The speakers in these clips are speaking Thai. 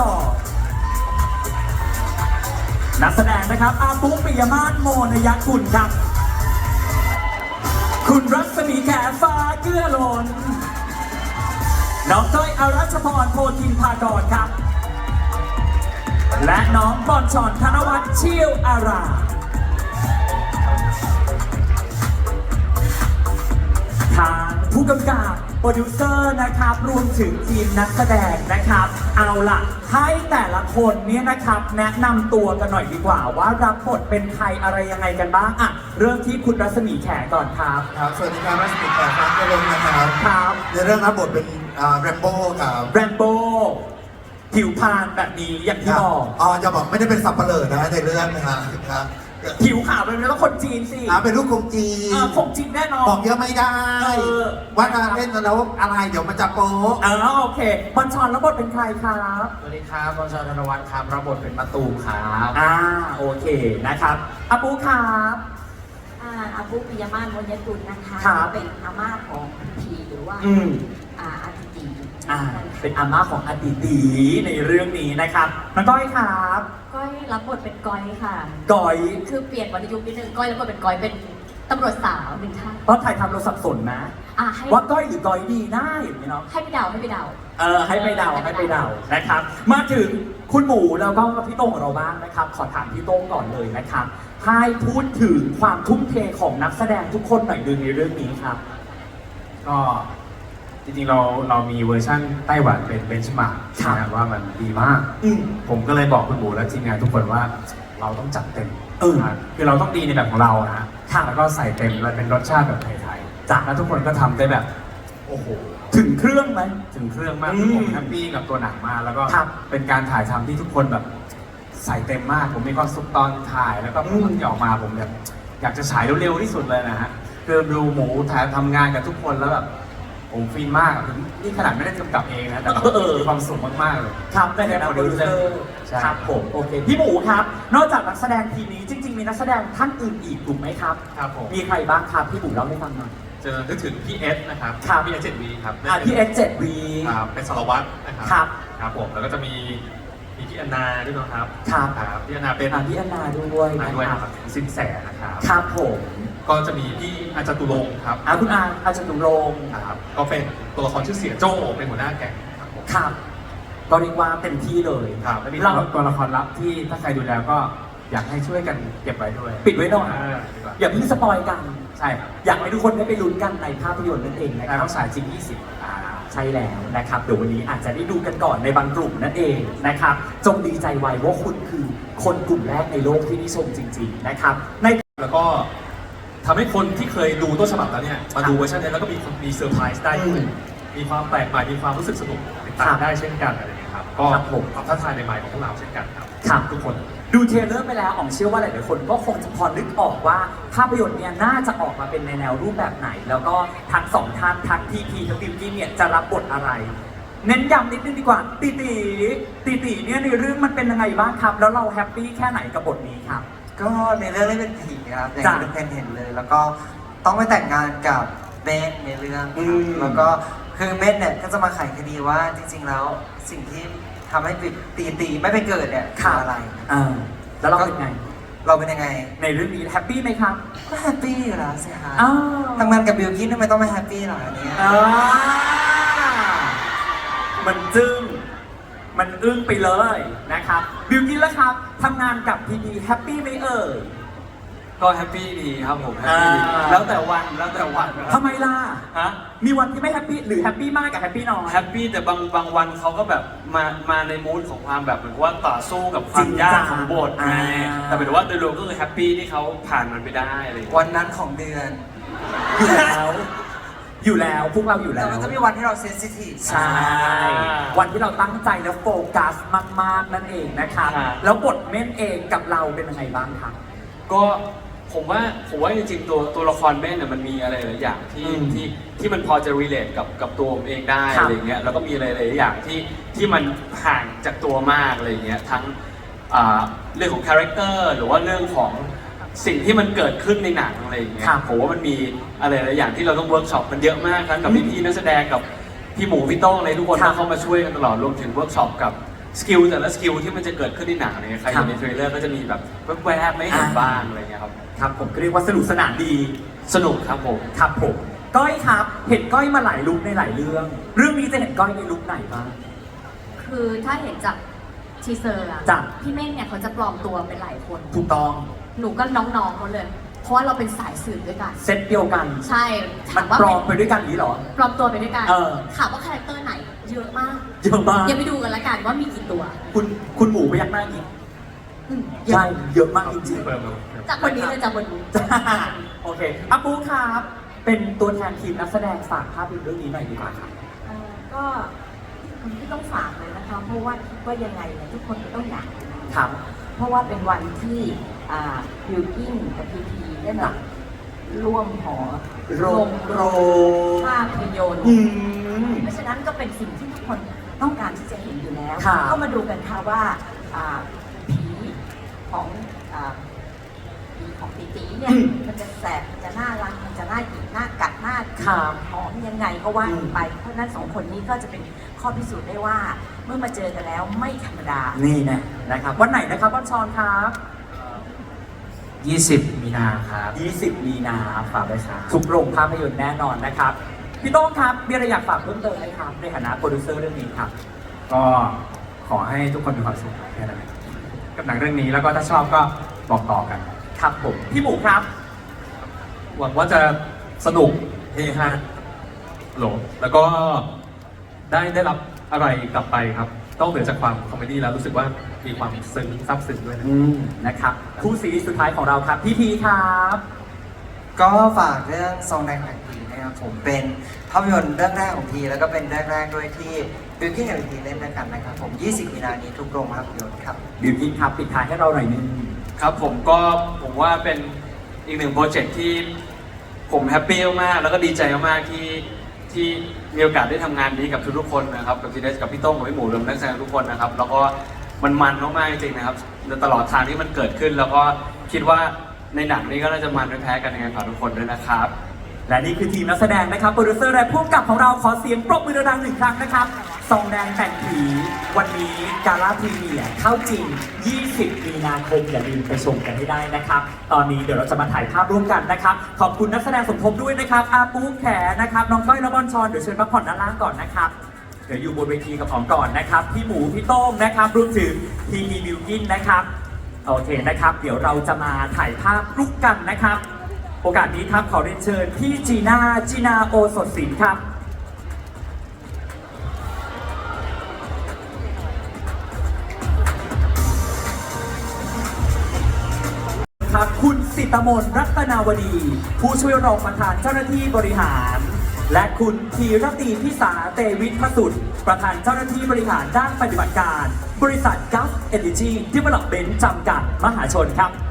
กอบนักแสดงนะครับ อาปุ๊ปิยมาศโมนยกุลครับ คุณรัศมีแขฟ้าเกื้อหลนน้องก้อยอารัชพรโพธินพากรครับ และน้องบอลชอนธนวัฒน์เชี่ยวอาราทางผู้กำกับ โปรดิวเซอร์นะครับ รวมถึงทีมนักแสดงนะครับ เอาล่ะ ให้แต่ละคนเนี่ยนะครับ แนะนำตัวกันหน่อยดีกว่า ว่ารับบทเป็นใครอะไรยังไงกันบ้างอะเริ่มที่คุณรัศมีแขก่อนครับครับสวัสดีครับรัชมิตแปดครับกรงนะครับ ครับในเรื่องรับบทเป็นแรมโบ้ครับแรมโบ้ผิวพรรณแบบนี้อย่างที่บอก อ๋อจะบอกไม่ได้เป็นสับเปลือนะในเรื่องนะฮะครับ ผิวขาวเป็นต้องคนจีนสิอ่าเป็นลูกคงจีเออคงจีนแน่นอน บอกเยอะไม่ได้ เออ ว่าการเล่นแล้วอะไรเดี๋ยวมันจะโป๊ะเออโอเคบอลชอนรับบทเป็นใครครับสวัสดีครับบอลชอนธนวัฒน์ครับรับบทเป็นมะตูมครับอ่าโอเคนะครับอาปูครับอ่าอาบุปิยมาศมนยกุลนะคะ ครับเป็นอาม่าของพีหรือว่าอืมอ่าอาทิตี อ่าเป็นอาม่าของอดีตีในเรื่องนี้นะครับน้องก้อยครับก้อยรับบทเป็นก้อยค่ะ ก้อยคือเปลี่ยนวรรณยุกต์นิดนึงก้อยรับบทเป็นก้อยเป็นตำรวจสาวหนึ่งท่านเพราะถ่ายทำเราสับสนนะอ่าให้ว่าก้อยหรือก้อยดีนะอย่างนี้เนาะให้ไปเดาให้ไปเดาเออให้ไปเดาให้ไปเดานะครับ มาถึงคุณหมูแล้วก็พี่โต้งของเราบ้างนะครับ ขอถามพี่โต้งก่อนเลยนะครับให้พูดถึงความทุ่มเทของนักแสดงทุกคนหน่อยดึงในเรื่องนี้ครับ ก็ จริงๆเราเรามีเวอร์ชั่นไต้หวันเป็นเบนช์มาร์กครับนะว่ามันดีมาก อืม ผมก็เลยบอกคุณหมูและทีมงานทุกคนว่าเราต้องจัดเต็มเออนะคือเราต้องดีในแบบของเรานะฮะครับแล้วก็ใส่เต็มมันเป็นรสชาติแบบไทยๆจ้ะ แล้วทุกคนก็ทำได้แบบโอ้โห ถึงเครื่องไหม ถึงเครื่องมากอืมผมแฮปปี้กับตัวหนังมากแล้วก็ครับเป็นการถ่ายทำที่ทุกคนแบบใส่เต็มมาก ผมมีความสุขตอนถ่ายแล้วก็อืมที่ออกมาผมแบบอยากจะฉายเร็วๆที่สุดเลยนะฮะคือดูหมูถ่ายทำงานกับทุกคนแล้วแบบ ผมฟินมากถึงนี่ขนาดไม่ได้กำกับเองนะแต่แบบเออมีความสุขมากๆเลยครับในฐานะโปรดิวเซอร์ใช่ครับผมโอเคพี่หมูครับ นอกจากนักแสดงทีมนี้จริง ๆ มีนักแสดงท่านอื่นอีกถูกไหมครับ ครับผมมีใครบ้างครับพี่หมูเล่าให้ฟังหน่อยเจอนึกถึงพี่เอสนะครับครับพี่เอสเจ็ดวีครับอะพี่เอ็กเจ็ดวีครับเป็นสารวัตรนะครับครับครับผมแล้วก็จะมีมีพี่แอนนาด้วยนะครับครับครับพี่แอนนาเป็นอะพี่อันนาด้วยมานะด้วยคนะรับครับสินแสนะครับครับผม ก็จะมีพี่อาจารย์ตุรงค์ครับอะคุณอาอาจารย์ตุรงค์ครับก็เป็นตัวละครชื่อเสียโจ้เป็นหัวหน้าแก๊งครับผม ครับก็เรียกว่าเต็มที่เลยครับแล้วมีเราตัวละครลับที่ถ้าใครดูแล้วก็อยากให้ช่วยกันเก็บไว้ด้วยปิดไว้หน่อยาดีกว่าอย่าเพิ่งสปอยกัน ใช่ครับอยากให้ทุกคนได้ไปลุ้นกันในภาพยนตร์นั่นเองนะคแต่รับต้องฉายจริง 20 อ่าใช่แล้วนะครับเดี๋ยววันนี้อาจจะได้ดูกันก่อนในบางกลุ่มนั่นเองนะครับ จงดีใจไว้ว่าคุณคือคนกลุ่มแรกในโลกที่ได้ชมจริง ๆ นะครับใน แล้วก็ ทำให้คนที่เคยดูต้นฉบับแล้วเนี่ยมาดูเวอร์ชันนี้แล้วก็มีคนมีเซอร์ไพรส์ได้ด้วยอืมมีความแปลกใหม่มีความรู้สึกสนุกติดตาครัมบได้เช่นกันอะไรอย่างเงี้ยครับก็ครับผม ความท้าทายใหม่ๆของพวกเราเช่นกันครับครับทุกคนดูเทรลเลอร์ไปแล้วอ๋องเชื่อว่าหลายๆคนก็คงจะพอนึกออกว่าภาพยนตร์เนี่ยน่าจะออกมาเป็นในแนวรูปแบบไหน แล้วก็ทั้งสองท่านทั้งทีพีทั้งบิวกี้เนี่ยจะรับบทอะไร เน้นย้ำนิดนึงดีกว่าตีตีตีตีเนี่ยในเรื่องมันเป็นยังไงบ้างครับ แล้วเราแฮปปี้แค่ไหนกับบทนี้ครับ ก็ในเรื่องเล่นเป็นผีครับอย่างจ้ะที่ทุกคนเห็นเลย แล้วก็ต้องไปแต่งงานกับเบนในเรื่องคอืรับม แล้วก็คือเบนเนี่ยก็จะมาไขคดีว่าจริง ๆ แล้วสิ่งที่ทำให้ตีตีไม่ไปเกิดเนี่ยคืออะไร อ่าแล้วเราเป็นไง เราเป็นยังไงในเรื่องนี้แฮปปี้ไหมครับก็แฮปปี้อยู่แล้วสิฮะอ้าวทำงานกับบิวกิ้นทำไมต้องไม่แฮปปี้หรออันเนี้ย อ่ามันจึ้ง มันอึ้งไปเลยนะครับบิวกินแล้วครับทำงานกับพีพีแฮปปี้ไหมเอ่ย ก็แฮปปี้ดีครับผมแฮปปี้ดีอ่า แล้วแต่วันแล้วแต่วันนะคทำรับไมล่ะ ฮะมีวันที่ไม่แฮปปี้หรือแฮปปี้มากกับแฮปปี้น้อย แฮปปี้แต่บางบางวันเขาก็แบบมามาในมูดของความแบบเหมือนกับว่าต่อสู้กับควาจริมงยากจังของบทอ่าไงแต่หมายถึงว่าโดยรวมก็คือแฮปปี้ที่เขาผ่านมันไปได้อะไรอย่างเงี้ยวันนั้นของเดือนอยู่แล้ว อยู่แล้วพวกเราอยู่แล้แต่ว มันก็มีวันที่เราเซนซิทีฟ ใช่ วันที่เราตั้งใจและโฟกัสมาก ๆ นั่นเองนะครับอ่าแล้วบทเม่นเองกับเราเป็นยังไงบ้างครับก็ผมว่าผมว่าจริงๆตัวตัวละครแม่เนี่ยมันมีอะไรหลายอย่างที่อืมที่ที่มันพอจะ relate กับกับตัวผมเองได้ครับอะไรอย่างเงี้ยแล้วก็มีอะไรหลายอย่างที่ที่มันห่างจากตัวมากอะไรอย่างเงี้ยทั้งอ่าเรื่องของคาแรคเตอร์หรือว่าเรื่องของ สิ่งที่มันเกิดขึ้นในหนังอะไรอย่างเงี้ยครับผมว่ามันมีอะไรหลายอย่างที่เราต้องเวิร์กช็อปกันเยอะมากทั้งกับพี่ๆนักแสดงกับพี่หมูพี่โต้งเลยทุกคนครัก็บเข้ามาช่วยกันตลอดรวมถึงเวิร์กช็อปกับสกิลแต่ละสกิลที่มันจะเกิดขึ้นในหนังเนี่ยใครอยู่ในเทรลเลอร์ก็จะมีแบบแวบๆไม่เห็นบ้างอะไรเงี้ยครับครับผมก็เรียกว่าสนุกสนานดี สนุกครับผม ครับผม ก้อยครับ เห็นก้อยมาหลายลุคในหลายเรื่อง เรื่องนี้จะเห็นก้อยในลุคไหนบ้าง คือถ้าเห็นจาก ทีเซอร์อะจ้ะ พี่เม่นเนี่ยเขาจะปลอมตัวเป็นหลายคน ถูกต้องหนูก็น้องๆเขาเลย เพราะว่าเราเป็นสายสืบด้วยกัน เซตเดียวกัน ใช่มัถานมว่าปลอเป็นมไปด้วยกันอย่างนี้เหรอ ปลอมตัวไปด้วยกันเออ ถามว่าคาแรคเตอร์ไหน เยอะมากเยอะมากยังไปดูกันละกันว่ามีกี่ตัวคุณคุณหมูพยักหน้าอีกอืมใช่เยอะมากจริงเปิดมาจากคนนี้เลยจากคนนี้ๆจ้าโอเคอาปูครับ เป็นตัวแทนทีมนักแสดงฝากภาพยนตร์เรื่องนี้หน่อยดีกว่าครับ เอ่อก็ ที่ต้องฝากเลยนะคะ เพราะว่าคิดว่ายังไงเนี่ยทุกคนก็ต้องอยากดูครับ เพราะว่าเป็นวันที่บิวกิ้งกับพีพีได้แบบร่วมหอโรงโรงภาพยนตร์อืมเพราะฉะนั้นก็เป็นสิ่งที่ทุกคนต้องการที่จะเห็นอยู่แล้วค่ะก็มาดูกันค่ะว่าอ่าผีของ อ่าผีของตีตีเนี่ย มันจะแสบ มันจะน่ารัก มันจะน่าหยิกน่ากัดน่าครับหอมยังไงก็ว่าอืมไป เพราะฉะนั้นสองคนนี้ก็จะเป็นข้อพิสูจน์ได้ว่า เมื่อมาเจอกันแล้วไม่ธรรมดา นี่นะนะครับ วันไหนนะครับวันชอนครับ 20 มีนาครับ 20 มีนาฝากไว้ครับทุกโรงภาพยนตร์แน่นอนนะครับ พี่โต้งครับมีอะไรอยากฝากเพิ่มเติมไหมครับ ในฐานะโปรดิวเซอร์เรื่องนี้ครับ ก็ขอให้ทุกคนมีความสุขแค่นั้นเองกับหนังเรื่องนี้แล้วก็ถ้าชอบก็บอกต่อกัน ครับผมพี่หมูครับ หวังว่าจะสนุกเฮฮาโหลแล้วก็ได้ได้รับอะไรกลับไปครับต้องเหนือจากความคอมเมดี้แล้วรู้สึกว่ามีความซึ้งซับซึ้งด้วยนะอืมนะครับคู่ซีรีส์สุดท้ายของเราครับ พี่พีครับ ก็ฝากเรื่องซองแดงแห่งพีนะครับผมเป็นภาพยนตร์เรื่องแรกของพีแล้วก็เป็นเรื่องแรกด้วยที่บิวกิ้งกับพีเล่นด้วยกันนะครับผม 20 มีนานี้ทุกโรงภาพยนตร์ครับบิวกินครับปิดท้ายให้เราหน่อยนึง ครับผมก็ผมว่าเป็นอีกหนึ่งโปรเจกต์ที่ผมแฮปปี้มากๆแล้วก็ดีใจมากๆที่ที่มีโอกาสได้ทำงานนี้กับทุกๆคนนะครับกับทีเดสกับพี่โต้งกับพี่หมูรวมนักแสดงทุกคนนะครับ แล้วก็มันมันมากๆจริงๆนะครับตลอดทางที่มันเกิดขึ้น แล้วก็คิดว่าในหนังนี้ก็น่าจะมันไม่แพ้กันยังไงฝากทุกคนด้วยนะครับ และนี่คือทีมนักแสดงนะครับโปรดิวเซอร์และผู้กำกับของเราขอเสียงปรบมือดังหนึ่งครั้งนะครับ ซองแดงแต่งผีวันนี้กาลาพรีเมียร์เข้าจริง 20 มีนาคมอย่าลืมไปชมกันให้ได้นะครับ ตอนนี้เดี๋ยวเราจะมาถ่ายภาพร่วมกันนะครับ ขอบคุณนักแสดงสมทบด้วยนะครับ อาปูแขนะครับ น้องก้อยและบอลชอน เดี๋ยวเชิญพักผ่อนด้านล่างก่อนนะครับ เดี๋ยวอยู่บนเวทีกับของก่อนนะครับ พี่หมู พี่โต้งนะครับรวมถึงพีพีบิวกินนะครับ โอเคนะครับ เดี๋ยวเราจะมาถ่ายภาพรูปกันนะครับ โอกาสนี้ครับขอเรียนเชิญพี่จีน่าจีนาโอสดศิลป์ครับ ตมนรัตนาวดี ผู้ช่วยรองประธานเจ้าหน้าที่บริหาร และคุณธีรตีพิสาเตวิทพสุดประธานเจ้าหน้าที่บริหารด้านปฏิบัติการ บริษัท g u f Energy Development จำกัดมหาชนครับ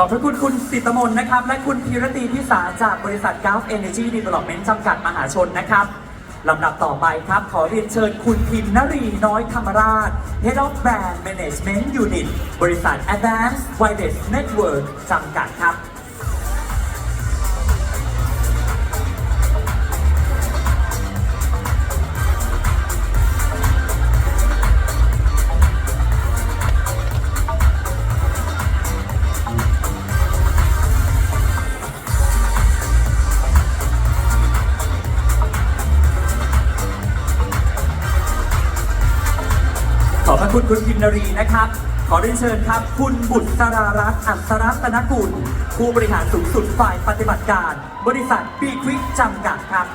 ขอบพระคุณคุณสิตมนนะครับ และคุณพีรตีพิสาจากบริษัท Gulf Energy Development จำกัดมหาชนนะครับลำดับต่อไปครับ ขอเรียนเชิญคุณพิมพ์นรีน้อยธรรมราช Head of Brand Management Unit บริษัท Advanced Wireless Network จำกัดครับ พระระคุณคุณพิมนารีนะครับ ขอเรียนเชิญครับ คุณบุตรสรารัตน์อัศรัตนกุลผู้บริหารสูงสุดฝ่ายปฏิบัติการ บริษัทบีควิกจำกัดครับ